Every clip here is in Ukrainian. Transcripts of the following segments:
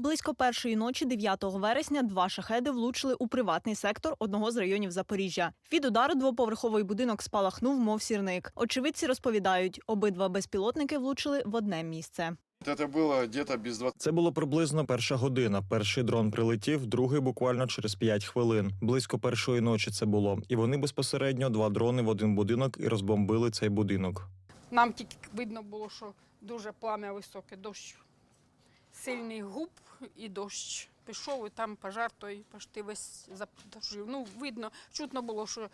Близько першої ночі 9 вересня два шахеди влучили у приватний сектор одного з районів Запоріжжя. Від удару двоповерховий будинок спалахнув, мов сірник. Очевидці розповідають, обидва безпілотники влучили в одне місце. Это было где-то без 20. Це було приблизно перша година. Перший дрон прилетів, другий буквально через 5 хвилин. Близько першої ночі це було. І вони безпосередньо два дрони в один будинок і розбомбили цей будинок. Нам тільки видно було, що дуже плам'я високе, дощ. Сильний губ і дощ. Пішов, і там пожар той почти весь затушив. Ну, видно, чутно було, що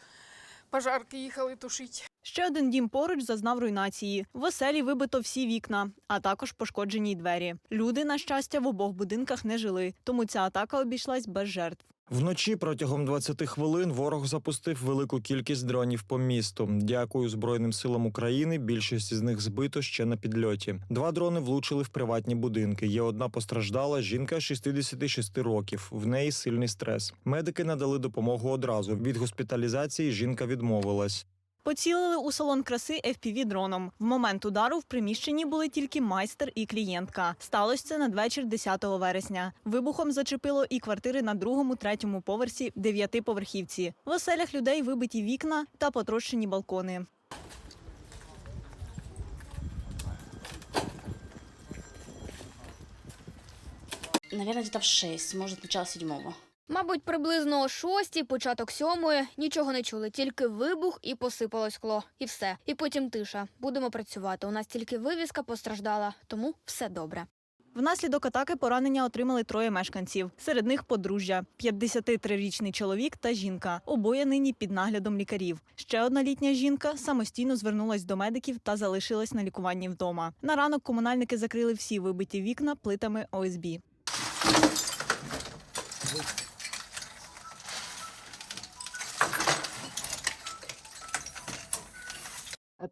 пожарки їхали тушити. Ще один дім поруч зазнав руйнації. В оселі вибито всі вікна, а також пошкоджені двері. Люди, на щастя, в обох будинках не жили, тому ця атака обійшлась без жертв. Вночі протягом 20 хвилин ворог запустив велику кількість дронів по місту. Дякую Збройним силам України. Більшість з них збито ще на підльоті. Два дрони влучили в приватні будинки. Є одна постраждала жінка 66 років. В неї сильний стрес. Медики надали допомогу одразу. Від госпіталізації жінка відмовилась. Поцілили у салон краси fpv дроном. В момент удару в приміщенні були тільки майстер і клієнтка. Сталося це надвечір 10 вересня. Вибухом зачепило і квартири на другому, третьому поверсі дев'ятиповерхівці. В оселях людей вибиті вікна та потрощені балкони. Наверное, где-то в 6, может, начало седьмого. Мабуть, приблизно о шостій, початок сьомої. Нічого не чули, тільки вибух і посипалось скло. І все. І потім тиша. Будемо працювати. У нас тільки вивіска постраждала, тому все добре. Внаслідок атаки поранення отримали троє мешканців. Серед них подружжя: 53-річний чоловік та жінка. Обоє нині під наглядом лікарів. Ще одна літня жінка самостійно звернулась до медиків та залишилась на лікуванні вдома. На ранок комунальники закрили всі вибиті вікна плитами ОСБ.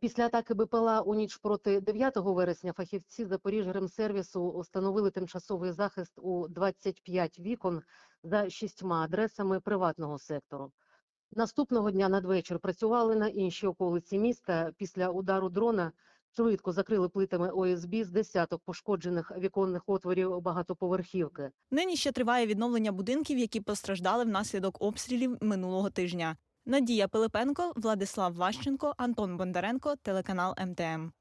Після атаки БПЛА у ніч проти 9 вересня фахівці Запоріжремсервісу встановили тимчасовий захист у 25 вікон за шістьма адресами приватного сектору. Наступного дня надвечір працювали на іншій околиці міста. Після удару дрона швидко закрили плитами ОСБ з десяток пошкоджених віконних отворів багатоповерхівки. Нині ще триває відновлення будинків, які постраждали внаслідок обстрілів минулого тижня. Надія Пилипенко, Владислав Ващенко, Антон Бондаренко, телеканал МТМ.